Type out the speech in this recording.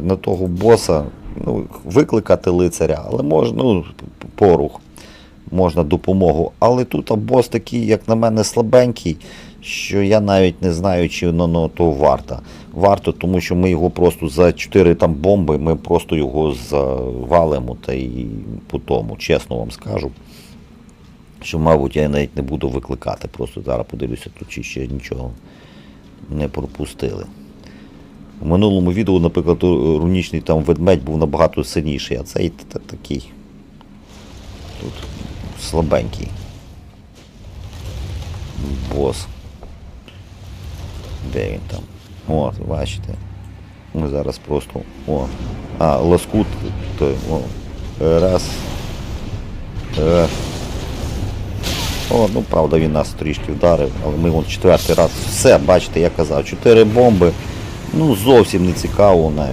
на того боса ну, викликати лицаря, але можна, ну, порух, можна допомогу. Але тут бос такий, як на мене, слабенький, що я навіть не знаю, чи воно ну, того варто. Варто, тому що ми його просто за 4 там бомби, ми просто його завалимо та і по тому, чесно вам скажу. Що, мабуть, я навіть не буду викликати. Просто зараз подивлюся, тут чи ще нічого не пропустили. У минулому відео, наприклад, рунічний там ведмедь був набагато сильніший, а цей та- та- такий. Тут слабенький. Бос. Де він там? От, бачите. Ми зараз просто. О. А, лоскут. Той, о. Раз. Раз. О, ну правда він нас трішки вдарив, але ми вон четвертий раз. Все, бачите, я казав, чотири бомби. Ну, зовсім не цікаво навіть.